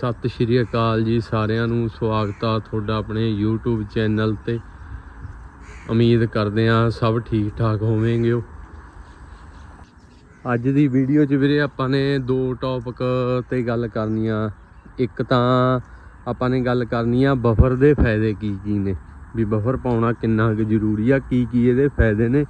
ਸਤਿ ਸ਼੍ਰੀ ਅਕਾਲ ਜੀ ਸਾਰਿਆਂ ਨੂੰ। ਸਵਾਗਤ ਆ ਤੁਹਾਡਾ ਆਪਣੇ YouTube ਚੈਨਲ ਤੇ। ਉਮੀਦ ਕਰਦੇ ਆ ਸਭ ਠੀਕ ਠਾਕ ਹੋਵੇਂਗੇ ਹੋ ਅੱਜ ਦੀ ਵੀਡੀਓ 'ਚ ਵੀਰੇ ਆਪਾਂ ਨੇ ਦੋ ਟੌਪਿਕ ਤੇ ਗੱਲ ਕਰਨੀ ਆ। ਇੱਕ ਤਾਂ ਆਪਾਂ ਨੇ ਗੱਲ ਕਰਨੀ ਆ ਬਫਰ ਦੇ ਫਾਇਦੇ ਕੀ ਕੀ ਨੇ। ਵੀ ਬਫਰ ਪਾਉਣਾ ਕਿੰਨਾ ਕੁ ਜ਼ਰੂਰੀ ਆ ਕੀ ਕੀ ਇਹਦੇ ਫਾਇਦੇ ਨੇ।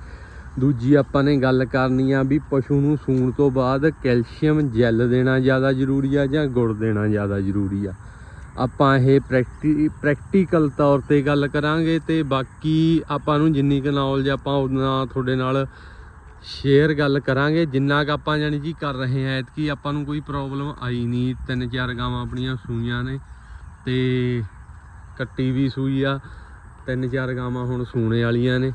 ਦੂਜੀ ਆਪਾਂ ਨੇ ਗੱਲ ਕਰਨੀ ਆ ਵੀ ਪਸ਼ੂ ਨੂੰ ਸੂਣ ਤੋਂ ਬਾਅਦ ਕੈਲਸ਼ੀਅਮ ਜੈਲ ਦੇਣਾ ਜ਼ਿਆਦਾ ਜ਼ਰੂਰੀ ਆ ਜਾਂ ਗੁੜ ਦੇਣਾ ਜ਼ਿਆਦਾ ਜ਼ਰੂਰੀ ਆ? ਆਪਾਂ ਇਹ ਪ੍ਰੈਕਟੀ, ਪ੍ਰੈਕਟੀਕਲ ਤੌਰ ਤੇ ਗੱਲ ਕਰਾਂਗੇ ਤੇ ਬਾਕੀ ਆਪਾਂ ਨੂੰ ਜਿੰਨੀ ਕੁ ਨੌਲੇਜ ਆਪਾਂ ਉਹਨਾਂ ਤੁਹਾਡੇ ਨਾਲ ਸ਼ੇਅਰ ਗੱਲ ਕਰਾਂਗੇ। ਜਿੰਨਾ ਕੁ ਆਪਾਂ ਜਾਨੀ ਜੀ ਕਰ ਰਹੇ ਆ, ਐਤਕੀ ਆਪਾਂ ਨੂੰ ਕੋਈ ਪ੍ਰੋਬਲਮ ਆਈ ਨਹੀਂ ਤਿੰਨ ਚਾਰ ਗਾਵਾਂ ਆਪਣੀਆਂ ਸੂਈਆਂ ਨੇ ਤੇ ਕੱਟੀ ਵੀ ਸੂਈ ਆ। ਤਿੰਨ ਚਾਰ ਗਾਵਾਂ ਹੁਣ ਸੂਣੇ ਵਾਲੀਆਂ ਨੇ।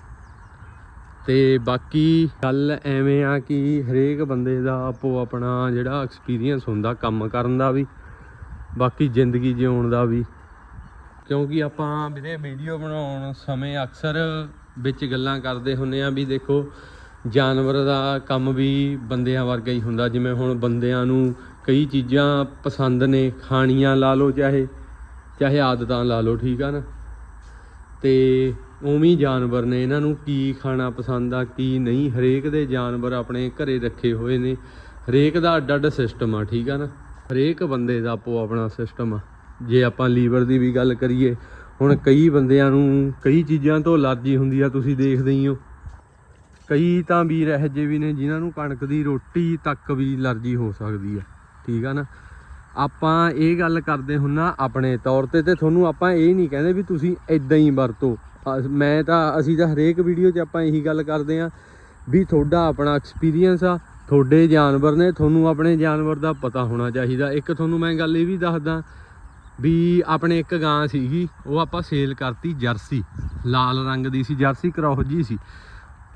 ਤੇ ਬਾਕੀ ਗੱਲ ਐਵੇਂ ਆ ਕਿ ਹਰੇਕ ਬੰਦੇ ਦਾ ਆਪੋ ਆਪਣਾ ਜਿਹੜਾ ਐਕਸਪੀਰੀਅੰਸ ਹੁੰਦਾ ਕੰਮ ਕਰਨ ਦਾ ਵੀ, ਬਾਕੀ ਜ਼ਿੰਦਗੀ ਜਿਉਣ ਦਾ ਵੀ। ਕਿਉਂਕਿ ਆਪਾਂ ਵੀਰੇ ਵੀਡੀਓ ਬਣਾਉਣ ਸਮੇਂ ਅਕਸਰ ਵਿੱਚ ਗੱਲਾਂ ਕਰਦੇ ਹੁੰਨੇ ਆ ਵੀ ਦੇਖੋ, ਜਾਨਵਰ ਦਾ ਕੰਮ ਵੀ ਬੰਦਿਆਂ ਵਰਗਾ ਹੀ ਹੁੰਦਾ। ਜਿਵੇਂ ਹੁਣ ਬੰਦਿਆਂ ਨੂੰ ਕਈ ਚੀਜ਼ਾਂ ਪਸੰਦ ਨੇ, ਖਾਣੀਆਂ ਲਾ ਲਓ ਚਾਹੇ ਚਾਹੇ ਆਦਤਾਂ ਲਾ ਲਓ, ਠੀਕ ਆ ਨਾ? ਤੇ ਉਵੇਂ ਜਾਨਵਰ ਨੇ ਇਹਨਾਂ ਨੂੰ ਕੀ ਖਾਣਾ ਪਸੰਦ ਆ, ਕੀ ਨਹੀਂ। ਹਰੇਕ ਦੇ ਜਾਨਵਰ ਆਪਣੇ ਘਰੇ ਰੱਖੇ ਹੋਏ ਨੇ। ਹਰੇਕ ਦਾ ਅੱਡ ਅੱਡ ਸਿਸਟਮ ਆ, ਠੀਕ ਆ ਨਾ? ਹਰੇਕ ਬੰਦੇ ਦਾ ਆਪੋ ਆਪਣਾ ਸਿਸਟਮ ਆ। ਜੇ ਆਪਾਂ ਲੀਵਰ ਦੀ ਵੀ ਗੱਲ ਕਰੀਏ, ਹੁਣ ਕਈ ਬੰਦਿਆਂ ਨੂੰ ਕਈ ਚੀਜ਼ਾਂ ਤੋਂ ਅਲਰਜੀ ਹੁੰਦੀ ਆ, ਤੁਸੀਂ ਦੇਖਦੇ ਹੀ ਹੋ। ਕਈ ਤਾਂ ਵੀਰ ਇਹੋ ਜਿਹੇ ਵੀ ਨੇ ਜਿਨ੍ਹਾਂ ਨੂੰ ਕਣਕ ਦੀ ਰੋਟੀ ਤੱਕ ਵੀ ਅਲਰਜੀ ਹੋ ਸਕਦੀ ਆ, ਠੀਕ ਆ ਨਾ? ਆਪਾਂ ਇਹ ਗੱਲ ਕਰਦੇ ਹੁੰਨਾ ਆਪਣੇ ਤੌਰ ਤੇ ਤੇ ਤੁਹਾਨੂੰ ਆਪਾਂ ਇਹ ਨਹੀਂ ਕਹਿੰਦੇ ਵੀ ਤੁਸੀਂ ਇਦਾਂ ਹੀ ਵਰਤੋ। ਮੈਂ ਤਾਂ, ਅਸੀਂ ਤਾਂ ਹਰੇਕ ਵੀਡੀਓ 'ਚ ਆਪਾਂ ਇਹੀ ਗੱਲ ਕਰਦੇ ਆ ਵੀ ਤੁਹਾਡਾ ਆਪਣਾ ਐਕਸਪੀਰੀਅੰਸ ਆ, ਤੁਹਾਡੇ ਜਾਨਵਰ ਨੇ ਤੁਹਾਨੂੰ ਆਪਣੇ ਜਾਨਵਰ ਦਾ ਪਤਾ ਹੋਣਾ ਚਾਹੀਦਾ। ਇੱਕ ਤੁਹਾਨੂੰ ਮੈਂ ਗੱਲ ਇਹ ਵੀ ਦੱਸਦਾ ਵੀ ਆਪਣੇ ਇੱਕ ਗਾਂ ਸੀਗੀ, ਉਹ ਆਪਾਂ ਸੇਲ ਕਰਤੀ ਜਰਸੀ, ਲਾਲ ਰੰਗ ਦੀ ਸੀ, ਜਰਸੀ ਕਰੋਹ ਜੀ ਸੀ।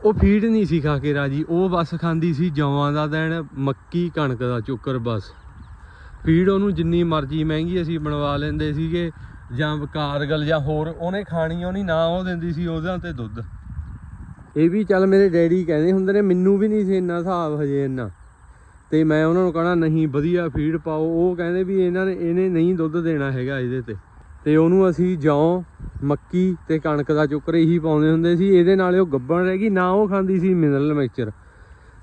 ਉਹ ਫੀਡ ਨਹੀਂ ਸੀ ਖਾ ਕੇ ਰਾਜੀ, ਉਹ ਬਸ ਖਾਂਦੀ ਸੀ ਜਵਾਂ ਦਾ ਦੇਣ ਮੱਕੀ, ਕਣਕ ਦਾ ਚੋਕਰ ਬਸ। ਫੀਡ ਉਹਨੂੰ ਜਿੰਨੀ ਮਰਜ਼ੀ ਮਹਿੰਗੀ ਅਸੀਂ ਬਣਵਾ ਲੈਂਦੇ ਸੀਗੇ ਜਾਂ ਕਾਰਗਲ ਜਾਂ ਹੋਰ, ਉਹਨੇ ਖਾਣੀ ਉਹ ਨਾ ਉਹ ਦਿੰਦੀ ਸੀ ਉਹਦਾਂ ਤੇ ਦੁੱਧ। ਇਹ ਵੀ ਚੱਲ ਮੇਰੇ ਡੈਡੀ ਕਹਿੰਦੇ ਹੁੰਦੇ ਨੇ, ਮੈਨੂੰ ਵੀ ਨਹੀਂ ਸੀ ਇੰਨਾ ਹਿਸਾਬ ਹਜੇ ਇੰਨਾ। ਤੇ ਮੈਂ ਉਹਨਾਂ ਨੂੰ ਕਹਣਾ, ਨਹੀਂ, ਵਧੀਆ ਫੀਡ ਪਾਓ। ਉਹ ਕਹਿੰਦੇ ਵੀ ਇਹਨਾਂ ਨੇ, ਇਹਨੇ ਨਹੀਂ ਦੁੱਧ ਦੇਣਾ ਹੈਗਾ ਇਹਦੇ ਤੇ। ਤੇ ਉਹਨੂੰ ਅਸੀਂ ਜੌਂ, ਮੱਕੀ ਤੇ ਕਣਕ ਦਾ ਚੁੱਕਰ ਇਹੀ ਪਾਉਂਦੇ ਹੁੰਦੇ ਸੀ। ਇਹਦੇ ਨਾਲ ਉਹ ਗੱਬਣ ਰਹਿ ਗਈ, ਨਾ ਉਹ ਖਾਂਦੀ ਸੀ ਮਿਨਰਲ ਮਿਕਸਚਰ।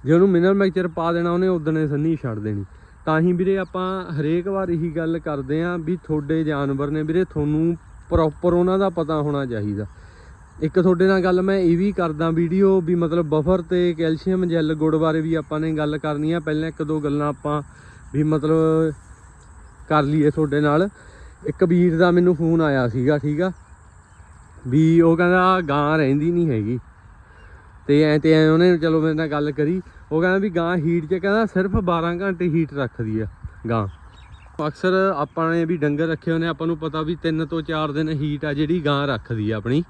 ਜੇ ਉਹਨੂੰ ਮਿਨਰਲ ਮਿਕਸਚਰ ਪਾ ਦੇਣਾ, ਉਹਨੇ ਉਦਣੇ ਸੰਨੀ ਛੱਡ ਦੇਣੀ। ਤਾਂ ਹੀ ਵੀਰੇ ਆਪਾਂ ਹਰੇਕ ਵਾਰ ਇਹੀ ਗੱਲ ਕਰਦੇ ਆਂ ਵੀ ਤੁਹਾਡੇ ਜਾਨਵਰ ਨੇ ਵੀਰੇ ਤੁਹਾਨੂੰ ਪ੍ਰੋਪਰ ਉਹਨਾਂ ਦਾ ਪਤਾ ਹੋਣਾ ਚਾਹੀਦਾ। ਇੱਕ ਤੁਹਾਡੇ ਨਾਲ ਗੱਲ ਮੈਂ ਇਹ ਵੀ ਕਰਦਾ ਵੀਡੀਓ ਵੀ ਮਤਲਬ ਬਫਰ ਤੇ ਕੈਲਸ਼ੀਅਮ ਜੈਲ ਗੁੜ ਬਾਰੇ ਵੀ ਆਪਾਂ ਨੇ ਗੱਲ ਕਰਨੀ ਆ। ਪਹਿਲਾਂ ਇੱਕ ਦੋ ਗੱਲਾਂ ਆਪਾਂ ਵੀ ਮਤਲਬ ਕਰ ਲਈਏ ਤੁਹਾਡੇ ਨਾਲ। ਇੱਕ ਵੀਰ ਦਾ ਮੈਨੂੰ ਫੋਨ ਆਇਆ ਸੀਗਾ, ਠੀਕ ਆ? ਵੀ ਉਹ ਕਹਿੰਦਾ ਗਾਂ ਰਹਿੰਦੀ ਨਹੀਂ ਹੈਗੀ। ਤੇ ਐ ਤੇ ਐ ਉਹਨੇ ਚਲੋ ਮੇਰੇ ਨਾਲ ਗੱਲ ਕਰੀ। ਉਹ ਕਹਿੰਦਾ ਵੀ ਗਾਂ ਹੀਟ 'ਚ, ਕਹਿੰਦਾ ਸਿਰਫ 12 ਘੰਟੇ ਹੀਟ ਰੱਖਦੀ ਆ ਗਾਂ। ਅਕਸਰ ਆਪਾਂ ਨੇ ਵੀ ਡੰਗਰ ਰੱਖੇ ਹੋਣੇ, ਆਪਾਂ ਨੂੰ ਪਤਾ ਵੀ 3 ਤੋਂ 4 ਦਿਨ ਹੀਟ ਆ ਜਿਹੜੀ ਗਾਂ ਰੱਖਦੀ ਆ ਆਪਣੀ।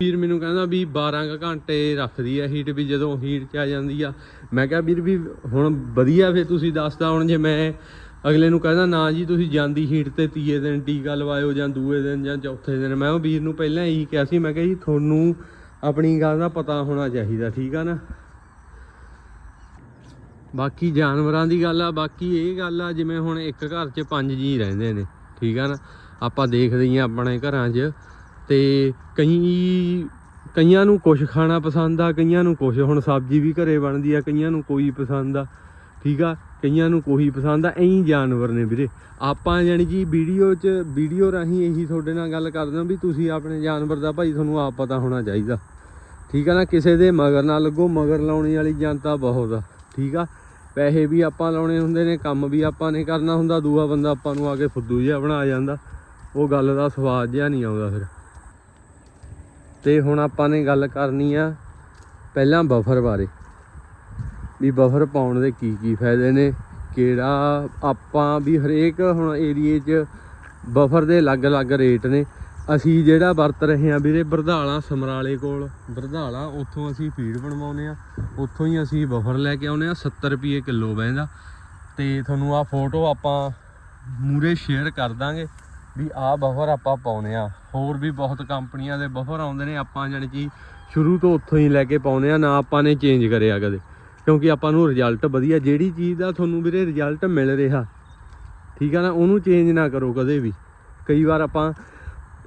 ਵੀਰ ਮੈਨੂੰ ਕਹਿੰਦਾ ਵੀ 12 ਕੁ ਘੰਟੇ ਰੱਖਦੀ ਆ ਹੀਟ ਵੀ ਜਦੋਂ ਹੀਟ 'ਚ ਆ ਜਾਂਦੀ ਆ। ਮੈਂ ਕਿਹਾ ਵੀਰ ਵੀ ਹੁਣ ਵਧੀਆ ਫੇ ਤੁਸੀਂ ਦੱਸਦਾ ਹੁਣ ਜੇ ਮੈਂ ਅਗਲੇ ਨੂੰ ਕਹਿੰਦਾ ਨਾ ਜੀ ਤੁਸੀਂ ਜਾਂਦੀ ਹੀਟ ਤੇ ਤੀਏ ਦਿਨ ਟੀਕਾ ਲਵਾਇਓ ਜਾਂ ਦੂਏ ਦਿਨ ਜਾਂ ਚੌਥੇ ਦਿਨ। ਮੈਂ ਉਹ ਵੀਰ ਨੂੰ ਪਹਿਲਾਂ ਇਹੀ ਕਿਹਾ ਸੀ, ਮੈਂ ਕਿਹਾ ਜੀ ਤੁਹਾਨੂੰ ਆਪਣੀ ਗੱਲ ਦਾ ਪਤਾ ਹੋਣਾ ਚਾਹੀਦਾ, ਠੀਕ ਆ ਨਾ? ਬਾਕੀ ਜਾਨਵਰਾਂ ਦੀ ਗੱਲ ਆ, ਬਾਕੀ ਇਹ ਗੱਲ ਆ, ਜਿਵੇਂ ਹੁਣ ਇੱਕ ਘਰ 'ਚ ਪੰਜ ਜੀ ਰਹਿੰਦੇ ਨੇ, ਠੀਕ ਆ ਨਾ? ਆਪਾਂ ਦੇਖਦੇ ਹੀ ਆ ਆਪਣੇ ਘਰਾਂ 'ਚ, ਤੇ ਕਈ, ਕਈਆਂ ਨੂੰ ਕੁਝ ਖਾਣਾ ਪਸੰਦ ਆ, ਕਈਆਂ ਨੂੰ ਕੁਝ ਹੁਣ ਸਬਜ਼ੀ ਵੀ ਘਰੇ ਬਣਦੀ ਆ, ਕਈਆਂ ਨੂੰ ਕੋਈ ਪਸੰਦ ਆ, ਠੀਕ ਆ? ਕਈਆਂ ਨੂੰ ਕੋਈ ਪਸੰਦ ਆ ਐਂ ਜਾਨਵਰ ਨੇ ਵੀਰੇ। ਆਪਾਂ ਜਾਨੀ ਜੀ ਵੀਡੀਓ 'ਚ, ਵੀਡੀਓ ਰਾਹੀਂ ਇਹੀ ਤੁਹਾਡੇ ਨਾਲ ਗੱਲ ਕਰਦੇ ਹਾਂ ਵੀ ਤੁਸੀਂ ਆਪਣੇ ਜਾਨਵਰ ਦਾ ਭਾਈ, ਤੁਹਾਨੂੰ ਆਪ ਪਤਾ ਹੋਣਾ ਚਾਹੀਦਾ। ਠੀਕ ਆ ਨਾ? ਕਿਸੇ ਦੇ ਮਗਰ ਨਾ ਲੱਗੋ, ਮਗਰ ਲਾਉਣੀ ਵਾਲੀ ਜਨਤਾ ਬਹੁਤ ਆ, ਠੀਕ ਆ? ਪੈਸੇ ਵੀ ਆਪਾਂ ਲਾਉਣੇ ਹੁੰਦੇ ਨੇ, ਕੰਮ ਵੀ ਆਪਾਂ ਨੇ ਕਰਨਾ ਹੁੰਦਾ, ਦੂਆ ਬੰਦਾ ਆਪਾਂ ਨੂੰ ਆ ਕੇ ਫੁੱਦੂ ਜਿਹਾ ਬਣਾ ਜਾਂਦਾ। ਉਹ ਗੱਲ ਦਾ ਸਵਾਦ ਜਿਹਾ ਨਹੀਂ ਆਉਂਦਾ ਫਿਰ। ਤੇ ਹੁਣ ਆਪਾਂ ਨੇ ਗੱਲ ਕਰਨੀ ਆ ਪਹਿਲਾਂ ਬਫਰ ਬਾਰੇ, ਵੀ ਬਫਰ ਪਾਉਣ ਦੇ ਕੀ ਕੀ ਫਾਇਦੇ ਨੇ, ਕਿਹੜਾ ਆਪਾਂ ਵੀ ਹਰੇਕ ਹੁਣ ਏਰੀਏ 'ਚ ਬਫਰ ਦੇ ਅਲੱਗ-ਅਲੱਗ ਰੇਟ ਨੇ। ਅਸੀਂ ਜਿਹੜਾ ਵਰਤ ਰਹੇ ਹਾਂ ਵੀਰੇ ਬਰਧਾਲਾ ਸਮਰਾਲੇ ਕੋਲ। ਬਰਧਾਲਾ ਉੱਥੋਂ ਅਸੀਂ ਫੀਡ ਬਣਵਾਉਂਦੇ ਆ ਉੱਥੋਂ ਹੀ ਅਸੀਂ ਬਫਰ ਲੈ ਕੇ ਆਉਂਦੇ ਆ 70 ਰੁਪਏ ਕਿਲੋ ਬਹਿੰਦਾ। ਤੇ ਤੁਹਾਨੂੰ ਆ ਫੋਟੋ ਆਪਾਂ ਮੂਰੇ ਸ਼ੇਅਰ ਕਰ ਦਾਂਗੇ ਵੀ ਆਹ ਬਫਰ ਆਪਾਂ ਪਾਉਨੇ ਆ ਹੋਰ ਵੀ ਬਹੁਤ ਕੰਪਨੀਆਂ ਦੇ ਬਫਰ ਆਉਂਦੇ ਨੇ, ਆਪਾਂ ਜਾਣੀ ਕਿ ਸ਼ੁਰੂ ਤੋਂ ਉੱਥੋਂ ਹੀ ਲੈ ਕੇ ਪਾਉਨੇ ਆ ਨਾ ਆਪਾਂ ਨੇ ਚੇਂਜ ਕਰਿਆ ਕਦੇ। ਕਿਉਂਕਿ ਆਪਾਂ ਨੂੰ ਰਿਜ਼ਲਟ ਵਧੀਆ, ਜਿਹੜੀ ਚੀਜ਼ ਦਾ ਤੁਹਾਨੂੰ ਵੀਰੇ ਰਿਜ਼ਲਟ ਮਿਲ ਰਿਹਾ, ਠੀਕ ਆ ਨਾ, ਉਹਨੂੰ ਚੇਂਜ ਨਾ ਕਰੋ ਕਦੇ ਵੀ। ਕਈ ਵਾਰ ਆਪਾਂ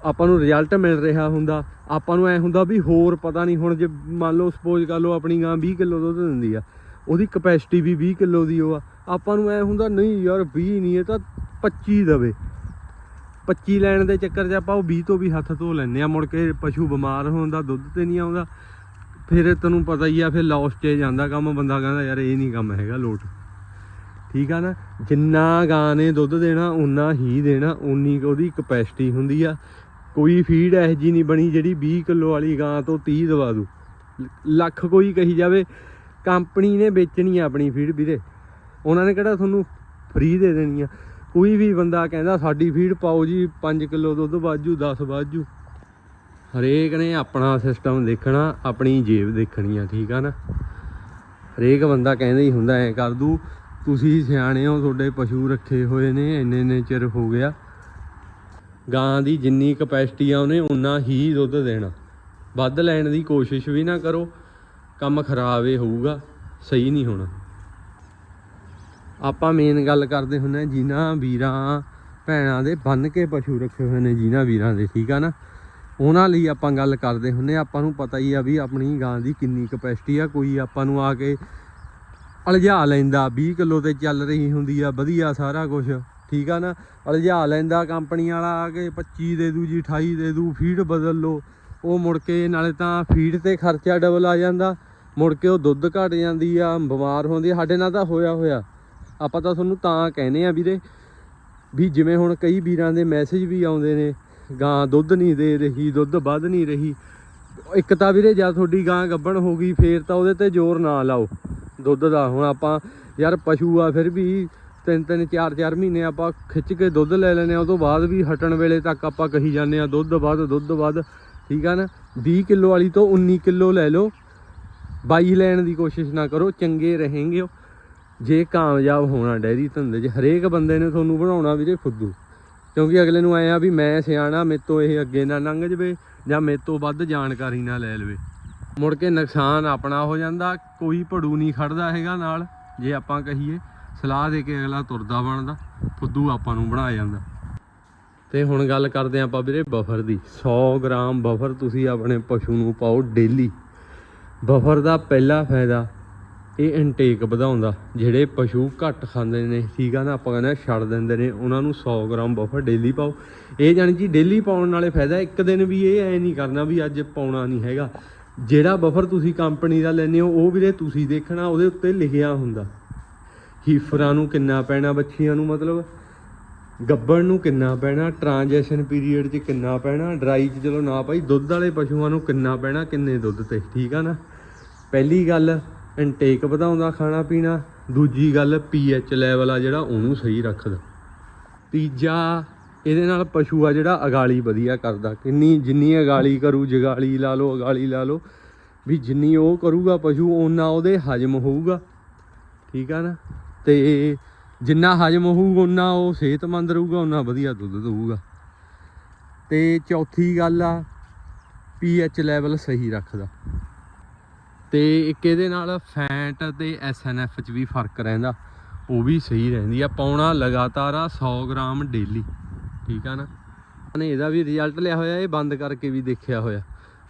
ਆਪਾਂ ਨੂੰ ਰਿਜ਼ਲਟ ਮਿਲ ਰਿਹਾ ਹੁੰਦਾ, ਆਪਾਂ ਨੂੰ ਐ ਹੁੰਦਾ ਵੀ ਹੋਰ ਪਤਾ ਨਹੀਂ, ਹੁਣ ਜੇ ਮੰਨ ਲਓ ਸਪੋਜ਼ ਕਰ ਲਓ ਆਪਣੀ ਗਾਂ 20 ਕਿਲੋ ਦੁੱਧ ਦਿੰਦੀ ਆ, ਉਹਦੀ ਕਪੈਸਿਟੀ ਵੀ 20 ਕਿਲੋ ਦੀ ਉਹ ਆ, ਆਪਾਂ ਨੂੰ ਐ ਹੁੰਦਾ ਨਹੀਂ ਯਾਰ 20 ਨਹੀਂ, ਇਹ ਤਾਂ 25 ਦਵੇ। 25 ਲੈਣ ਦੇ ਚੱਕਰ 'ਚ ਆਪਾਂ ਉਹ 20 ਤੋਂ ਵੀ ਹੱਥ ਧੋ ਲੈਂਦੇ ਆ, ਮੁੜ ਕੇ ਪਸ਼ੂ ਬਿਮਾਰ ਹੋਣ ਦਾ ਦੁੱਧ ਤੇ ਨਹੀਂ ਆਉਂਦਾ। ਫਿਰ ਤੈਨੂੰ ਪਤਾ ਹੀ ਆ, ਫਿਰ ਲਾਸ 'ਚ ਜਾਂਦਾ ਕੰਮ, ਬੰਦਾ ਕਹਿੰਦਾ ਯਾਰ ਇਹ ਨਹੀਂ ਕੰਮ ਹੈਗਾ, ਲੋਟ। ਠੀਕ ਆ ਨਾ? ਜਿੰਨਾ ਗਾਂ ਨੇ ਦੁੱਧ ਦੇਣਾ ਉਨਾ ਹੀ ਦੇਣਾ ਉਨੀ ਉਹਦੀ ਕਪੈਸਿਟੀ ਹੁੰਦੀ ਆ। ਕੋਈ ਫੀਡ ਇਹੋ ਜੀ ਨਹੀਂ ਬਣੀ ਜਿਹੜੀ 20 ਕਿਲੋ ਵਾਲੀ ਗਾਂ ਤੋਂ 30 ਦਵਾ ਦੂ ਲੱਖ ਕੋਈ ਕਹੀ ਜਾਵੇ ਕੰਪਨੀ ਨੇ ਵੇਚਣੀ ਆ ਆਪਣੀ ਫੀਡ ਵੀਰੇ। ਉਹਨਾਂ ਨੇ ਕਿਹੜਾ ਤੁਹਾਨੂੰ ਫ੍ਰੀ ਦੇ ਦੇਣੀ ਆ। ਕੋਈ ਵੀ ਬੰਦਾ ਕਹਿੰਦਾ ਸਾਡੀ ਫੀਡ ਪਾਓ ਜੀ 5 ਕਿਲੋ ਦੁੱਧ ਵਾਜੂ 10 ਵਾਜੂ। ਹਰੇਕ ਨੇ ਆਪਣਾ ਸਿਸਟਮ ਦੇਖਣਾ, ਆਪਣੀ ਜੇਬ ਦੇਖਣੀ ਆ, ਠੀਕ ਆ ਨਾ? ਹਰੇਕ ਬੰਦਾ ਕਹਿੰਦਾ ਹੀ ਹੁੰਦਾ, ਐ ਕਰ ਦੂ ਤੁਸੀਂ ਸਿਆਣੇ ਹੋ, ਤੁਹਾਡੇ ਪਸ਼ੂ ਰੱਖੇ ਹੋਏ ਨੇ, ਇੰਨੇ ਇੰਨੇ ਚਿਰ ਹੋ ਗਿਆ। ਗਾਂ ਦੀ ਜਿੰਨੀ ਕਪੈਸਿਟੀ ਆ ਉਹਨੇ ਉਨਾ ਹੀ ਦੁੱਧ ਦੇਣਾ। ਵੱਧ ਲੈਣ ਦੀ ਕੋਸ਼ਿਸ਼ ਵੀ ਨਾ ਕਰੋ, ਕੰਮ ਖਰਾਬ ਹੀ ਹੋਊਗਾ, ਸਹੀ ਨਹੀਂ ਹੋਣਾ। ਆਪਾਂ ਮੇਨ ਗੱਲ ਕਰਦੇ ਹੁੰਦੇ ਹਾਂ ਜਿਨ੍ਹਾਂ ਵੀਰਾਂ, ਭੈਣਾਂ ਦੇ ਬੰਨ ਕੇ ਪਸ਼ੂ ਰੱਖੇ ਹੋਏ ਨੇ, ਜਿਨ੍ਹਾਂ ਵੀਰਾਂ ਦੇ, ਠੀਕ ਆ ਨਾ? ਉਹਨਾਂ ਲਈ ਆਪਾਂ ਗੱਲ ਕਰਦੇ ਹੁੰਦੇ ਹਾਂ। ਆਪਾਂ ਨੂੰ ਪਤਾ ਹੀ ਆ ਵੀ ਆਪਣੀ ਗਾਂ ਦੀ ਕਿੰਨੀ ਕਪੈਸਿਟੀ ਆ, ਕੋਈ ਆਪਾਂ ਨੂੰ ਆ ਕੇ ਅਲਝਾ ਲੈਂਦਾ 20 ਕਿਲੋ ਤੇ ਚੱਲ ਰਹੀ ਹੁੰਦੀ ਆ, ਵਧੀਆ ਸਾਰਾ ਕੁਝ ਠੀਕ ਆ ਨਾ? ਅਲਝਾ ਲੈਂਦਾ ਕੰਪਨੀ ਵਾਲਾ ਆ ਕੇ 25 ਦੇ ਦੂ ਜੀ 28 ਦੇ ਦੂ, ਫੀਡ ਬਦਲ ਲਓ। ਉਹ ਮੁੜ ਕੇ ਨਾਲੇ ਤਾਂ ਫੀਡ ਤੇ ਖਰਚਾ ਡਬਲ ਆ ਜਾਂਦਾ। ਮੁੜ ਕੇ ਉਹ ਦੁੱਧ ਘਟ ਜਾਂਦੀ ਆ, ਬਿਮਾਰ ਹੁੰਦੀ ਸਾਡੇ ਨਾਲ ਤਾਂ ਹੋਇਆ ਹੋਇਆ। ਆਪਾਂ ਤਾਂ ਤੁਹਾਨੂੰ ਤਾਂ ਕਹਿੰਦੇ ਆ ਵੀਰੇ ਵੀ ਜਿਵੇਂ ਹੁਣ ਕਈ ਵੀਰਾਂ ਦੇ ਮੈਸੇਜ ਵੀ ਆਉਂਦੇ ਨੇ, ਗਾਂ ਦੁੱਧ ਨਹੀਂ ਦੇ ਰਹੀ, ਦੁੱਧ ਵੱਧ ਨਹੀਂ ਰਹੀ। ਇੱਕ ਤਾਂ ਵੀਰੇ ਜਦ ਤੁਹਾਡੀ ਗਾਂ ਗੱਬਣ ਹੋ ਗਈ, ਫੇਰ ਤਾਂ ਉਹਦੇ ਤੇ ਜ਼ੋਰ ਨਾ ਲਾਓ। ਦੁੱਧ ਦਾ ਹੁਣ ਆਪਾਂ, ਯਾਰ ਪਸ਼ੂ ਆ ਫਿਰ ਵੀ ਤਿੰਨ ਤਿੰਨ, ਚਾਰ ਚਾਰ ਮਹੀਨੇ ਆਪਾਂ ਖਿੱਚ ਕੇ ਦੁੱਧ ਲੈ ਲੈਨੇ ਆ ਉਹ ਤੋਂ ਬਾਅਦ ਵੀ ਹਟਣ ਵੇਲੇ ਤੱਕ ਆਪਾਂ ਕਹੀ ਜਾਂਦੇ ਆ ਦੁੱਧ ਵੱਧ ਦੁੱਧ ਵੱਧ। ਠੀਕ ਆ ਨਾ? 20 ਕਿਲੋ ਵਾਲੀ ਤੋਂ 19 ਕਿਲੋ ਲੈ ਲਓ। ਬਾਈ ਲੈਣ ਦੀ ਕੋਸ਼ਿਸ਼ ਨਾ ਕਰੋ, ਚੰਗੇ ਰਹੇਂਗੇ ਹੋ ਜੇ ਕਾਮਯਾਬ ਹੋਣਾ ਡੈਰੀ ਧੰਦੇ 'ਚ, ਹਰੇਕ ਬੰਦੇ ਨੇ ਤੁਹਾਨੂੰ ਬਣਾਉਣਾ ਵੀਰੇ ਫੁੱਦੂ। ਕਿਉਂਕਿ ਅਗਲੇ ਨੂੰ ਐ ਆ ਵੀ ਮੈਂ ਸਿਆਣਾ, ਮੇਰੇ ਤੋਂ ਇਹ ਅੱਗੇ ਨਾ ਲੰਘ ਜਵੇ ਜਾਂ ਮੇਰੇ ਤੋਂ ਵੱਧ ਜਾਣਕਾਰੀ ਨਾ ਲੈ ਲਵੇ। ਮੁੜ ਕੇ ਨੁਕਸਾਨ ਆਪਣਾ ਹੋ ਜਾਂਦਾ, ਕੋਈ ਭੜੂ ਨਹੀਂ ਖੜਦਾ ਹੈਗਾ ਨਾਲ, ਜੇ ਆਪਾਂ ਕਹੀਏ। ਸਲਾਹ ਦੇ ਕੇ ਅਗਲਾ ਤੁਰਦਾ ਬਣਦਾ, ਫੁੱਦੂ ਆਪਾਂ ਨੂੰ ਬਣਾ ਜਾਂਦਾ। ਤੇ ਹੁਣ ਗੱਲ ਕਰਦੇ ਆਪਾਂ ਵੀਰੇ ਬਫਰ ਦੀ। 100 ਗ੍ਰਾਮ ਬਫਰ ਤੁਸੀਂ ਆਪਣੇ ਪਸ਼ੂ ਨੂੰ ਪਾਓ ਡੇਲੀ। ਬਫਰ ਦਾ ਪਹਿਲਾ ਫਾਇਦਾ ਇਹ ਇਨਟੇਕ ਵਧਾਉਂਦਾ। ਜਿਹੜੇ ਪਸ਼ੂ ਘੱਟ ਖਾਂਦੇ ਨੇ, ਠੀਕ ਆ ਨਾ, ਆਪਾਂ ਕਹਿੰਦੇ ਛੱਡ ਦਿੰਦੇ ਨੇ, ਉਹਨਾਂ ਨੂੰ 100 ਗ੍ਰਾਮ ਬਫਰ ਡੇਲੀ ਪਾਓ। ਇਹ ਜਾਣੀ ਕਿ ਡੇਲੀ ਪਾਉਣ ਨਾਲੇ ਫਾਇਦਾ, ਇੱਕ ਦਿਨ ਵੀ ਇਹ ਐ ਨਹੀਂ ਕਰਨਾ ਵੀ ਅੱਜ ਪਾਉਣਾ ਨਹੀਂ ਹੈਗਾ। ਜਿਹੜਾ ਬਫਰ ਤੁਸੀਂ ਕੰਪਨੀ ਦਾ ਲੈਂਦੇ ਹੋ, ਉਹ ਵੀਰੇ ਤੁਸੀਂ ਦੇਖਣਾ, ਉਹਦੇ ਉੱਤੇ ਲਿਖਿਆ ਹੁੰਦਾ। ਹੀਫਰਾਂ ਨੂੰ ਕਿੰਨਾ ਪੈਣਾ, ਬੱਚੀਆਂ ਨੂੰ ਮਤਲਬ? ਗੱਬਣ ਨੂੰ ਕਿੰਨਾ ਪੈਣਾ ਟ੍ਰਾਂਜੈਕਸ਼ਨ ਪੀਰੀਅਡ 'ਚ ਕਿੰਨਾ ਪੈਣਾ ਡਰਾਈ 'ਚ ਚਲੋ ਨਾ ਭਾਈ, ਦੁੱਧ ਵਾਲੇ ਪਸ਼ੂਆਂ ਨੂੰ ਕਿੰਨਾ ਪੈਣਾ, ਕਿੰਨੇ ਦੁੱਧ ਤੇ, ਠੀਕ ਆ ਨਾ? ਪਹਿਲੀ ਗੱਲ ਇਨਟੇਕ ਵਧਾਉਂਦਾ ਖਾਣਾ ਪੀਣਾ, ਦੂਜੀ ਗੱਲ ਪੀਐਚ ਲੈਵਲ ਆ ਜਿਹੜਾ, ਉਹਨੂੰ ਸਹੀ ਰੱਖਦਾ ਤੀਜਾ, ਇਹਦੇ ਨਾਲ ਪਸ਼ੂ ਆ ਜਿਹੜਾ, ਅਗਾਲੀ ਵਧੀਆ ਕਰਦਾ। ਕਿੰਨੀ, ਜਿੰਨੀ ਅਗਾਲੀ ਕਰੂ, ਜਗਾਲੀ ਲਾ ਲਓ, ਅਗਾਲੀ ਲਾ ਲਓ, ਵੀ ਜਿੰਨੀ ਉਹ ਕਰੂਗਾ ਪਸ਼ੂ, ਓਨਾ ਉਹਦੇ ਹਜਮ ਹੋਊਗਾ। ਠੀਕ ਆ ਨਾ? ਤੇ ਜਿੰਨਾ ਹਜਮ ਹੋਊਗਾ, ਓਨਾ ਉਹ ਸਿਹਤਮੰਦ ਰਹੂਗਾ, ਓਨਾ ਵਧੀਆ ਦੁੱਧ ਦੇਊਗਾ। ਤੇ ਚੌਥੀ ਗੱਲ ਆ ਪੀਐਚ ਲੈਵਲ ਸਹੀ ਰੱਖਦਾ। ਤੇ ਇੱਕ ਇਹਦੇ ਨਾਲ ਫੈਟ ਤੇ ਐਸਐਨਐਫ ਚ ਵੀ ਫ਼ਰਕ ਰਹਿੰਦਾ, ਉਹ ਵੀ ਸਹੀ ਰਹਿੰਦੀ ਆ। ਪਾਉਣਾ ਲਗਾਤਾਰ ਆ 100 ਗ੍ਰਾਮ ਡੇਲੀ, ਠੀਕ ਆ ਨਾ? ਨੇ ਇਹਦਾ ਵੀ ਰਿਜ਼ਲਟ ਲਿਆ ਹੋਇਆ, ਇਹ ਬੰਦ ਕਰਕੇ ਵੀ ਦੇਖਿਆ ਹੋਇਆ।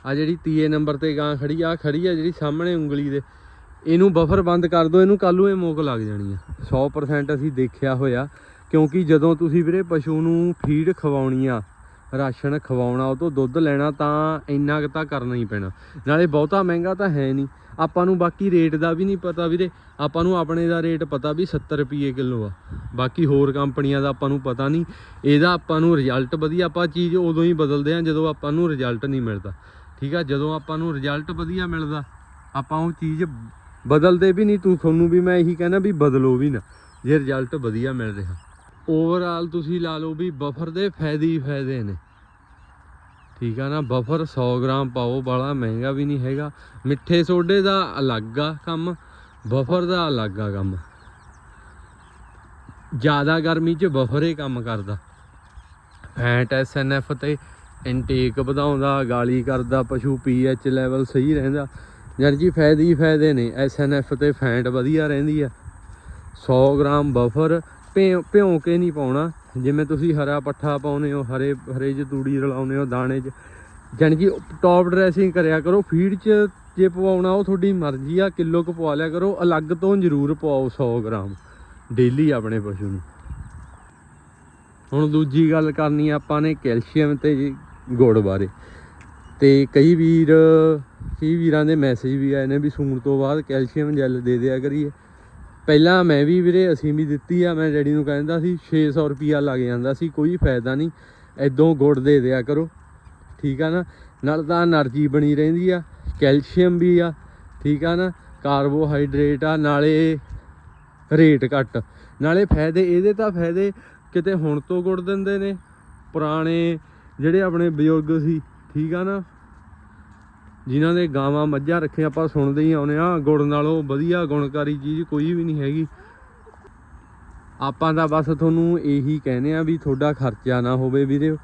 ਆ ਜਿਹੜੀ ਤੀਏ ਨੰਬਰ ਤੇ ਗਾਂ ਖੜੀ ਆ ਖੜੀ ਆ ਜਿਹੜੀ ਸਾਹਮਣੇ ਉਂਗਲੀ ਦੇ। ਇਹਨੂੰ ਬਫਰ ਬੰਦ ਕਰ ਦਿਓ, ਇਹਨੂੰ ਕੱਲ ਨੂੰ ਇਹ ਮੋਕ ਲੱਗ ਜਾਣੀ ਆ। 100% ਅਸੀਂ ਦੇਖਿਆ ਹੋਇਆ, ਕਿਉਂਕਿ ਜਦੋਂ ਤੁਸੀਂ ਵੀਰੇ ਪਸ਼ੂ ਨੂੰ ਫੀਡ ਖਵਾਉਣੀ ਆ, ਰਾਸ਼ਨ ਖਵਾਉਣਾ, ਉਹ ਤੋਂ ਦੁੱਧ ਲੈਣਾ, ਤਾਂ ਇੰਨਾ ਕੁ ਤਾਂ ਕਰਨਾ ਹੀ ਪੈਣਾ। ਨਾਲੇ ਬਹੁਤਾ ਮਹਿੰਗਾ ਤਾਂ ਹੈ ਨਹੀਂ। ਆਪਾਂ ਨੂੰ ਬਾਕੀ ਰੇਟ ਦਾ ਵੀ ਨਹੀਂ ਪਤਾ ਵੀਰੇ। ਆਪਾਂ ਨੂੰ ਆਪਣੇ ਦਾ ਰੇਟ ਪਤਾ ਵੀ 70 ਰੁਪਏ ਕਿਲੋ ਆ। ਬਾਕੀ ਹੋਰ ਕੰਪਨੀਆਂ ਦਾ ਆਪਾਂ ਨੂੰ ਪਤਾ ਨਹੀਂ। ਇਹਦਾ ਆਪਾਂ ਨੂੰ ਰਿਜ਼ਲਟ ਵਧੀਆ, ਆਪਾਂ ਚੀਜ਼ ਉਦੋਂ ਹੀ ਬਦਲਦੇ ਆ ਜਦੋਂ ਆਪਾਂ ਨੂੰ ਰਿਜ਼ਲਟ ਨਹੀਂ ਮਿਲਦਾ। ਠੀਕ ਆ? ਜਦੋਂ ਆਪਾਂ ਨੂੰ ਰਿਜ਼ਲਟ ਵਧੀਆ ਮਿਲਦਾ, ਆਪਾਂ ਉਹ ਚੀਜ਼ ਬਦਲਦੇ ਵੀ ਨਹੀਂ, ਤੂੰ ਤੁਹਾਨੂੰ ਵੀ ਮੈਂ ਇਹੀ ਕਹਿੰਦਾ ਵੀ ਬਦਲੋ ਵੀ ਨਾ, ਜੇ ਰਿਜ਼ਲਟ ਵਧੀਆ ਮਿਲ ਰਿਹਾ। ਓਵਰਆਲ ਤੁਸੀਂ ਲਾ ਲਓ ਵੀ ਬਫਰ ਦੇ ਫਾਇਦੇ ਹੀ ਫਾਇਦੇ ਨੇ। ਠੀਕ ਆ ਨਾ ਬਫਰ 100 ਗ੍ਰਾਮ ਪਾਓ, ਬਾਲਾ ਮਹਿੰਗਾ ਵੀ ਨਹੀਂ ਹੈਗਾ। ਮਿੱਠੇ ਸੋਡੇ ਦਾ ਅਲੱਗ ਆ ਕੰਮ ਬਫਰ ਦਾ ਅਲੱਗ ਆ ਕੰਮ। ਜ਼ਿਆਦਾ ਗਰਮੀ 'ਚ ਬਫਰ ਹੀ ਕੰਮ ਕਰਦਾ। ਫੈਟ ਐਸਐਨਐਫ ਤੇ ਇਨਟੇਕ ਵਧਾਉਂਦਾ, ਗਾਲੀ ਕਰਦਾ, ਪਸ਼ੂ ਪੀਐਚ ਲੈਵਲ ਸਹੀ ਰਹਿੰਦਾ। ਯਾਨੀ ਜੀ ਫਾਇਦੇ ਹੀ ਫਾਇਦੇ ਨੇ ਐਸਐਨਐਫ ਤੇ ਫੈਂਟ ਵਧੀਆ ਰਹਿੰਦੀ ਆ 100 ਗ੍ਰਾਮ ਬਫਰ ਭਿਉਂ ਭਿਉਂ ਕੇ ਨਹੀਂ ਪਾਉਣਾ ਜਿਵੇਂ ਤੁਸੀਂ ਹਰਾ ਪੱਠਾ ਪਾਉਨੇ ਹੋ ਹਰੇ ਹਰੇ ਚ ਤੂੜੀ ਰਲਾਉਨੇ ਹੋ ਦਾਣੇ ਚ ਜਾਣੀ ਕਿ ਟੌਪ ਡਰੈਸਿੰਗ ਕਰਿਆ ਕਰੋ ਫੀਡ ਚ ਜੇ ਪਵਾਉਣਾ ਉਹ ਤੁਹਾਡੀ ਮਰਜ਼ੀ ਆ ਕਿਲੋ ਕੁ ਪਵਾ ਲਿਆ ਕਰੋ ਅਲੱਗ ਤੋਂ ਜ਼ਰੂਰ ਪਵਾਓ 100 ਗ੍ਰਾਮ ਡੇਲੀ ਆਪਣੇ ਪਸ਼ੂ ਨੂੰ ਹੁਣ ਦੂਜੀ ਗੱਲ ਕਰਨੀ ਆਪਾਂ ਨੇ ਕੈਲਸ਼ੀਅਮ ਤੇ ਜੀ ਗੁੜ ਬਾਰੇ ਤੇ ਕਈ ਵੀਰ ਕਈ ਵੀਰਾਂ ਦੇ ਮੈਸੇਜ ਵੀ ਆਏ ਨੇ ਵੀ ਸੂਣ ਤੋਂ ਬਾਅਦ ਕੈਲਸ਼ੀਅਮ ਜੈਲ ਦੇ ਦਿਆ ਕਰੀਏ। ਪਹਿਲਾਂ ਮੈਂ ਵੀ ਵੀਰੇ ਅਸੀਂ ਵੀ ਦਿੱਤੀ ਆ, ਮੈਂ ਡੈਡੀ ਨੂੰ ਕਹਿੰਦਾ ਸੀ 600 ਰੁਪਿਆ ਲੱਗ ਜਾਂਦਾ ਸੀ, ਕੋਈ ਫਾਇਦਾ ਨਹੀਂ ਐਦੋਂ ਗੁੜ ਦੇ ਦਿਆ ਕਰੋ। ਠੀਕ ਆ ਨਾ? ਨਾਲ ਤਾਂ એનર્ਜੀ ਬਣੀ ਰਹਿੰਦੀ ਆ ਕੈਲਸ਼ੀਅਮ ਵੀ ਆ, ਠੀਕ ਆ ਨਾ? ਕਾਰਬੋਹਾਈਡਰੇਟ ਆ, ਨਾਲੇ ਰੇਟ ਘੱਟ। ਨਾਲੇ ਫਾਇਦੇ, ਇਹਦੇ ਤਾਂ ਫਾਇਦੇ ਕਿਤੇ ਹੁਣ ਤੋਂ ਗੁੜ ਦਿੰਦੇ ਨੇ, ਪੁਰਾਣੇ ਜਿਹੜੇ ਆਪਣੇ ਬਜ਼ੁਰਗ ਸੀ, ਠੀਕ ਆ ਨਾ? ਜਿਨ੍ਹਾਂ ਦੇ ਗਾਵਾਂ ਮੱਝਾਂ ਰੱਖੇ ਆਪਾਂ ਸੁਣਦੇ ਹੀ ਆਉਨੇ ਆ ਗੁੜ ਨਾਲੋਂ ਵਧੀਆ ਗੁਣਕਾਰੀ ਚੀਜ਼ ਕੋਈ ਵੀ ਨਹੀਂ ਹੈਗੀ। ਆਪਾਂ ਤਾਂ ਬਸ ਤੁਹਾਨੂੰ ਇਹੀ ਕਹਿੰਦੇ ਆ ਵੀ ਤੁਹਾਡਾ ਖਰਚਾ ਨਾ ਹੋਵੇ ਵੀਰੇ।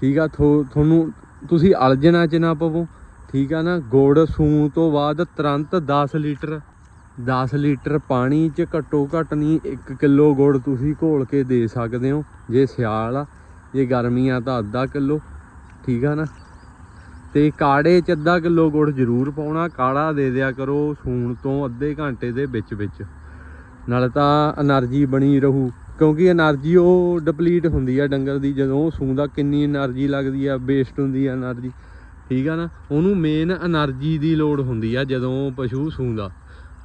ਠੀਕ ਆ, ਥੋ- ਤੁਹਾਨੂੰ ਤੁਸੀਂ ਅਲਝਣਾ ਚ ਨਾ ਪਵੋ। ਠੀਕ ਆ ਨਾ, ਗੁੜ ਸੂਣ ਤੋਂ ਬਾਅਦ ਤੁਰੰਤ 10 ਲੀਟਰ 10 ਲੀਟਰ ਪਾਣੀ ਚ ਘੱਟੋ ਘੱਟ ਨਹੀਂ 1 ਕਿਲੋ ਗੁੜ ਤੁਸੀਂ ਘੋਲ ਕੇ ਦੇ ਸਕਦੇ ਹੋ। ਜੇ ਸਿਆਲ ਆ, ਜੇ ਗਰਮੀ ਆ ਤਾਂ ਅੱਧਾ ਕਿਲੋ। ਠੀਕ ਆ ਨਾ। ਤੇ ਕਾੜੇ ਚ ਅੱਧਾ ਕਿਲੋ ਗੁੜ ਜ਼ਰੂਰ ਪਾਉਣਾ, ਕਾੜਾ ਦੇ ਦਿਆ ਕਰੋ ਸੂਣ ਤੋਂ ਅੱਧੇ ਘੰਟੇ ਦੇ ਵਿੱਚ ਵਿੱਚ। ਨਾਲ ਤਾਂ એનર્ਜੀ ਬਣੀ ਰਹੂ, ਕਿਉਂਕਿ એનર્ਜੀ ਉਹ ਡਿਪਲੀਟ ਹੁੰਦੀ ਆ ਡੰਗਰ ਦੀ, ਜਦੋਂ ਸੂੰਦਾ ਕਿੰਨੀ એનર્ਜੀ ਲੱਗਦੀ ਆ ਵੇਸਟ ਹੁੰਦੀ ਆ એનર્ਜੀ ਠੀਕ ਆ ਨਾ? ਉਹਨੂੰ ਮੇਨ એનર્ਜੀ ਦੀ ਲੋੜ ਹੁੰਦੀ ਆ ਜਦੋਂ ਪਸ਼ੂ ਸੂੰਦਾ।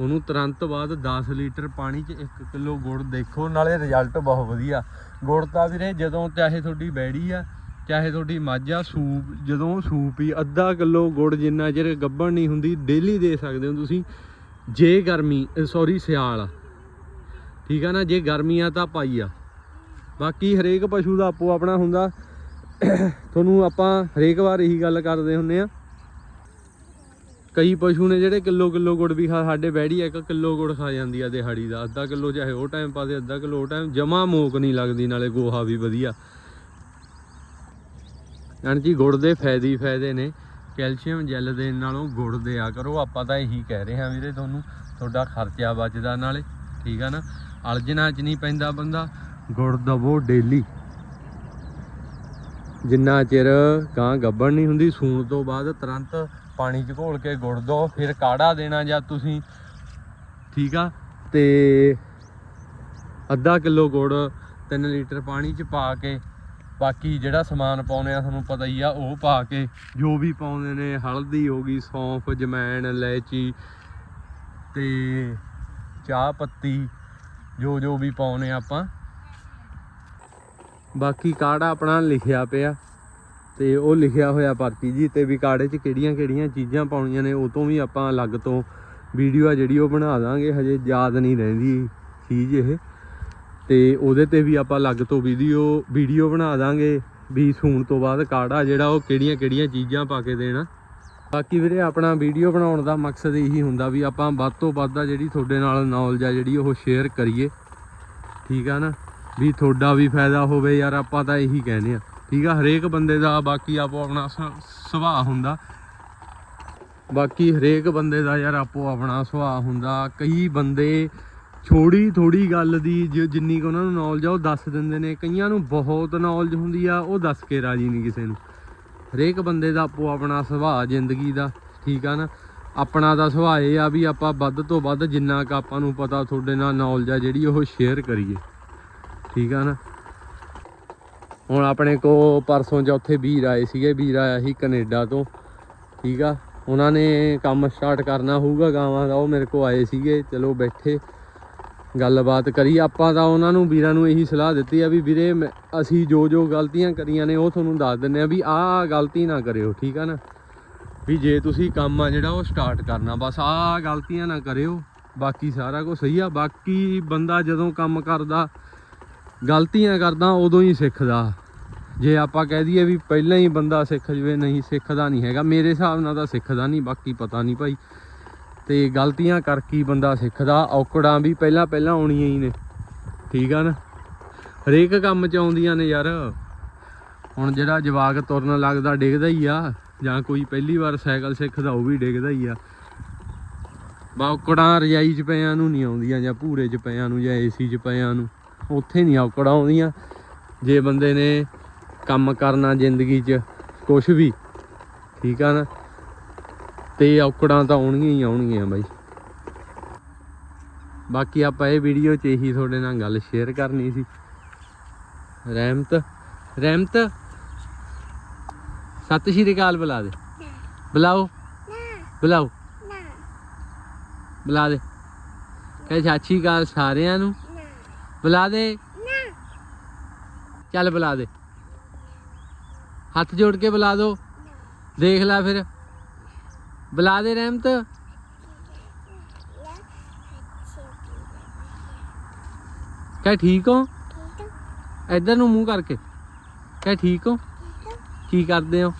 ਉਹਨੂੰ ਤੁਰੰਤ ਬਾਅਦ 10 ਲੀਟਰ ਪਾਣੀ 'ਚ 1 ਕਿਲੋ ਗੁੜ ਦੇਖੋ, ਨਾਲੇ ਰਿਜ਼ਲਟ ਬਹੁਤ ਵਧੀਆ। ਗੁੜ ਤਾਂ ਵੀਰੇ ਜਦੋਂ ਚਾਹੇ ਤੁਹਾਡੀ ਬੈੜੀ ਆ ਚਾਹੇ ਤੁਹਾਡੀ ਮੱਝ ਆ ਸੂਪ, ਜਦੋਂ ਸੂਪ ਹੀ ਅੱਧਾ ਕਿਲੋ ਗੁੜ ਜਿੰਨਾ ਚਿਰ ਗੱਭਣ ਨਹੀਂ ਹੁੰਦੀ ਡੇਲੀ ਦੇ ਸਕਦੇ ਹੋ ਤੁਸੀਂ। ਜੇ ਗਰਮੀ ਸੌਰੀ ਸਿਆਲ ਆ। ਠੀਕ ਆ ਨਾ, ਜੇ ਗਰਮੀ ਆ ਤਾਂ ਪਾਈ ਆ। ਬਾਕੀ ਹਰੇਕ ਪਸ਼ੂ ਦਾ ਆਪੋ ਆਪਣਾ ਹੁੰਦਾ। ਤੁਹਾਨੂੰ ਆਪਾਂ ਹਰੇਕ ਵਾਰ ਇਹੀ ਗੱਲ ਕਰਦੇ ਹੁੰਨੇ ਆ। ਕਈ ਪਸ਼ੂ ਨੇ ਜਿਹੜੇ ਕਿਲੋ ਕਿਲੋ ਗੁੜ ਵੀ ਖਾ, ਸਾਡੇ ਬੈੜੀ ਇੱਕ ਕਿਲੋ ਗੁੜ ਖਾ ਜਾਂਦੀ ਆ ਦਿਹਾੜੀ ਦਾ। ਅੱਧਾ ਕਿਲੋ ਚਾਹੇ ਉਹ ਟਾਈਮ ਪਾ ਦੇ, ਅੱਧਾ ਕਿਲੋ ਉਹ ਟਾਈਮ ਜਮਾ ਮੋਕ ਨਹੀਂ ਲੱਗਦੀ, ਨਾਲੇ ਗੋਹਾ ਵੀ ਵਧੀਆ। ਯਾਨੀ ਕਿ ਗੁੜ ਦੇ ਫਾਇਦੇ ਹੀ ਫਾਇਦੇ ਨੇ। ਕੈਲਸ਼ੀਅਮ ਜੈਲ ਦੇ ਨਾਲੋਂ ਗੁੜ ਦਿਆ ਕਰੋ। ਆਪਾਂ ਤਾਂ ਇਹੀ ਕਹਿ ਰਹੇ ਹਾਂ ਵੀਰੇ ਤੁਹਾਨੂੰ, ਤੁਹਾਡਾ ਖਰਚਾ ਬਚਦਾ ਨਾਲੇ, ਠੀਕ ਆ ਨਾ? ਅਲਜਣਾ ਚ ਨਹੀਂ ਪੈਂਦਾ ਬੰਦਾ, ਗੁੜ ਦਵੋ ਡੇਲੀ। ਜਿੰਨਾ ਚਿਰ ਕਾਂ ਗੱਬਣ ਨਹੀਂ ਹੁੰਦੀ, ਸੂਣ ਤੋਂ ਬਾਅਦ ਤੁਰੰਤ ਪਾਣੀ ਚ ਘੋਲ ਕੇ ਗੁੜ ਦੋ ਫਿਰ ਕਾੜਾ ਦੇਣਾ ਜਾਂ ਤੁਸੀਂ, ਠੀਕ ਆ? ਤੇ ਅੱਧਾ ਕਿਲੋ ਗੁੜ 3 ਲੀਟਰ ਪਾਣੀ ਚ ਪਾ ਕੇ ਬਾਕੀ ਜਿਹੜਾ ਸਮਾਨ ਪਾਉਨੇ ਆ, ਤੁਹਾਨੂੰ ਪਤਾ ਹੀ ਆ, ਉਹ ਪਾ ਕੇ ਜੋ ਵੀ ਪਾਉਂਦੇ ਨੇ, ਹਲਦੀ ਹੋ ਗਈ, ਸੌਂਫ, ਜਮੈਣ, ਇਲਾਇਚੀ ਤੇ ਚਾਹ ਪੱਤੀ, ਜੋ ਜੋ ਵੀ ਪਾਉਨੇ ਆਪਾਂ। ਬਾਕੀ ਕਾੜਾ ਆਪਣਾ ਲਿਖਿਆ ਪਿਆ ਤੇ ਉਹ ਲਿਖਿਆ ਹੋਇਆ ਪਰਚੀ ਜੀ, ਤੇ ਵੀ ਕਾੜੇ 'ਚ ਕਿਹੜੀਆਂ ਕਿਹੜੀਆਂ ਚੀਜ਼ਾਂ ਪਾਉਣੀਆਂ ਨੇ, ਉਹ ਤੋਂ ਵੀ ਆਪਾਂ ਅਲੱਗ ਤੋਂ ਵੀਡੀਓ ਆ ਜਿਹੜੀ ਉਹ ਬਣਾ ਦਾਂਗੇ, ਹਜੇ ਯਾਦ ਨਹੀਂ ਰਹਿੰਦੀ ਚੀਜ਼ ਇਹ। ਤੇ ਉਹਦੇ ਤੇ ਵੀ ਆਪਾਂ ਅਲੱਗ ਤੋਂ ਵੀਡੀਓ ਵੀਡੀਓ ਬਣਾ ਦਾਂਗੇ ਵੀ ਸੂਣ ਤੋਂ ਬਾਅਦ ਕਾੜਾ ਜਿਹੜਾ ਉਹ ਕਿਹੜੀਆਂ ਕਿਹੜੀਆਂ ਚੀਜ਼ਾਂ ਪਾ ਕੇ ਦੇਣਾ। ਬਾਕੀ ਵੀਰੇ ਆਪਣਾ ਵੀਡੀਓ ਬਣਾਉਣ ਦਾ ਮਕਸਦ ਇਹੀ ਹੁੰਦਾ ਵੀ ਆਪਾਂ ਵੱਧ ਤੋਂ ਵੱਧ ਆ ਜਿਹੜੀ ਤੁਹਾਡੇ ਨਾਲ ਨੌਲੇਜ ਆ ਜਿਹੜੀ ਉਹ ਸ਼ੇਅਰ ਕਰੀਏ। ਠੀਕ ਆ ਨਾ? ਵੀ ਤੁਹਾਡਾ ਵੀ ਫਾਇਦਾ ਹੋਵੇ ਯਾਰ, ਆਪਾਂ ਤਾਂ ਇਹੀ ਕਹਿੰਦੇ ਆ। ਠੀਕ ਆ? ਹਰੇਕ ਬੰਦੇ ਦਾ ਬਾਕੀ ਆਪੋ ਆਪਣਾ ਸ- ਸੁਭਾਅ ਹੁੰਦਾ। ਬਾਕੀ ਹਰੇਕ ਬੰਦੇ ਦਾ ਯਾਰ ਆਪੋ ਆਪਣਾ ਸੁਭਾਅ ਹੁੰਦਾ। ਕਈ ਬੰਦੇ ਛੋੜੀ ਥੋੜੀ ਗੱਲ ਦੀ ਜੋ, ਜਿੰਨੀ ਕੁ ਉਹਨਾਂ ਨੂੰ ਨੌਲੇਜ ਆ, ਉਹ ਦੱਸ ਦਿੰਦੇ ਨੇ। ਕਈਆਂ ਨੂੰ ਬਹੁਤ ਨੌਲੇਜ ਹੁੰਦੀ ਆ, ਉਹ ਦੱਸ ਕੇ ਰਾਜੀ ਨਹੀਂ ਕਿਸੇ ਨੂੰ। ਹਰੇਕ ਬੰਦੇ ਦਾ ਆਪੋ ਆਪਣਾ ਸੁਭਾਅ, ਜ਼ਿੰਦਗੀ ਦਾ, ਠੀਕ ਆ ਨਾ? ਆਪਣਾ ਦਾ ਸੁਭਾਅ ਇਹ ਆ ਵੀ ਆਪਾਂ ਵੱਧ ਤੋਂ ਵੱਧ ਜਿੰਨਾ ਕੁ ਆਪਾਂ ਨੂੰ ਪਤਾ ਤੁਹਾਡੇ ਨਾਲ ਨੌਲੇਜ ਆ, ਜਿਹੜੀ ਉਹ ਸ਼ੇਅਰ ਕਰੀਏ। ਠੀਕ ਆ ਨਾ? ਹੁਣ ਆਪਣੇ ਕੋ ਪਰਸੋਂ ਚੌਥੇ ਵੀਰ ਆਏ ਸੀਗੇ, ਵੀਰ ਆਇਆ ਸੀ ਕੈਨੇਡਾ ਤੋਂ। ਠੀਕ ਆ? ਉਹਨਾਂ ਨੇ ਕੰਮ ਸਟਾਰਟ ਕਰਨਾ ਹੋਊਗਾ ਗਾਵਾਂ ਦਾ, ਉਹ ਮੇਰੇ ਕੋ ਆਏ ਸੀਗੇ। ਚਲੋ ਬੈਠੇ। ਗੱਲਬਾਤ ਕਰੀ। ਆਪਾਂ ਤਾਂ ਉਹਨਾਂ ਨੂੰ, ਵੀਰਾਂ ਨੂੰ ਇਹੀ ਸਲਾਹ ਦਿੱਤੀ ਆ ਵੀ ਵੀਰੇ, ਮੈਂ- ਅਸੀਂ ਜੋ ਜੋ ਗਲਤੀਆਂ ਕਰੀਆਂ ਨੇ, ਉਹ ਤੁਹਾਨੂੰ ਦੱਸ ਦਿੰਨੇ ਆ ਵੀ ਆਹ ਗਲਤੀ ਨਾ ਕਰਿਓ, ਠੀਕ ਆ ਨਾ? ਵੀ ਜੇ ਤੁਸੀਂ ਕੰਮ ਆ ਜਿਹੜਾ, ਉਹ ਸਟਾਰਟ ਕਰਨਾ। ਬਸ ਆਹ ਗਲਤੀਆਂ ਨਾ ਕਰਿਓ। ਬਾਕੀ ਸਾਰਾ ਕੁਝ ਸਹੀ ਆ। ਬਾਕੀ ਬੰਦਾ ਜਦੋਂ ਕੰਮ ਕਰਦਾ, ਗਲਤੀਆਂ ਕਰਦਾ, ਉਦੋਂ ਹੀ ਸਿੱਖਦਾ। ਜੇ ਆਪਾਂ ਕਹਿ ਦਈਏ ਵੀ ਪਹਿਲਾਂ ਹੀ ਬੰਦਾ ਸਿੱਖ ਜਵੇ, ਨਹੀਂ ਸਿੱਖਦਾ ਨਹੀਂ ਹੈਗਾ। ਮੇਰੇ ਹਿਸਾਬ ਨਾਲ ਤਾਂ ਸਿੱਖਦਾ ਨਹੀਂ, ਬਾਕੀ ਪਤਾ ਨਹੀਂ ਭਾਈ। ਤੇ ਗਲਤੀਆਂ ਕਰਕੇ ਬੰਦਾ ਸਿੱਖਦਾ, ਔਕੜਾਂ ਵੀ ਪਹਿਲਾਂ ਪਹਿਲਾਂ ਆਉਣੀਆਂ ਹੀ ਨੇ। ਠੀਕ ਆ ਨਾ? ਹਰੇਕ ਕੰਮ 'ਚ ਆਉਂਦੀਆਂ ਨੇ ਯਾਰ। ਹੁਣ ਜਿਹੜਾ ਜਵਾਕ ਤੁਰਨ ਲੱਗਦਾ ਡਿੱਗਦਾ ਹੀ ਆ, ਜਾਂ ਕੋਈ ਪਹਿਲੀ ਵਾਰ ਸਾਈਕਲ ਸਿੱਖਦਾ, ਉਹ ਵੀ ਡਿੱਗਦਾ ਹੀ ਆ। ਬਾ ਔਕੜਾਂ ਰਜਾਈ 'ਚ ਪਿਆਂ ਨੂੰ ਨਹੀਂ ਆਉਂਦੀਆਂ, ਜਾਂ ਭੂਰੇ 'ਚ ਪਿਆਂ ਨੂੰ, ਜਾਂ ਏਸੀ 'ਚ ਪਿਆਂ ਨੂੰ। ਉੱਥੇ ਨਹੀਂ ਔਕੜਾਂ ਆਉਂਦੀਆਂ। ਜੇ ਬੰਦੇ ਨੇ ਕੰਮ ਕਰਨਾ ਜ਼ਿੰਦਗੀ 'ਚ ਕੁਝ ਵੀ। ਠੀਕ ਆ ਨਾ? ਤੇ ਔਕੜਾਂ ਤਾਂ ਆਉਣਗੀਆਂ ਹੀ ਆਉਣਗੀਆਂ ਬਾਈ। ਬਾਕੀ ਆਪਾਂ ਇਹ ਵੀਡੀਓ 'ਚ ਇਹੀ ਤੁਹਾਡੇ ਨਾਲ ਗੱਲ ਸ਼ੇਅਰ ਕਰਨੀ ਸੀ। ਰਹਿਮਤ ਰਹਿਮਤ? ਸਤਿ ਸ਼੍ਰੀ ਅਕਾਲ ਬੁਲਾ ਦੇ। ਬੁਲਾਓ। ਬੁਲਾਓ। ਬੁਲਾ ਦੇ। ਕਹੇ ਸਤਿ ਸ਼੍ਰੀ ਅਕਾਲ ਸਾਰਿਆਂ ਨੂੰ। ਬੁਲਾ ਦੇ। ਚੱਲ ਬੁਲਾ ਦੇ। ਹੱਥ ਜੋੜ ਕੇ ਬੁਲਾ ਦੋ। ਦੇਖ ਲੈ ਫਿਰ। ਬੁਲਾ ਦੇ ਰਹਿਮਤ। ਕਹੇ ਠੀਕ ਹੋ? ਇੱਧਰ ਨੂੰ ਮੂੰਹ ਕਰਕੇ। ਕਹੇ ਠੀਕ ਹੋ? ਕੀ ਕਰਦੇ ਹੋ?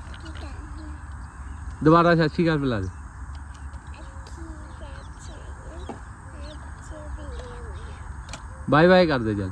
ਦੁਬਾਰਾ ਸਤਿ ਸ਼੍ਰੀ ਅਕਾਲ ਬੁਲਾ ਦੇ। ਬਾਏ ਬਾਏ ਕਰਦੇ ਚੱਲ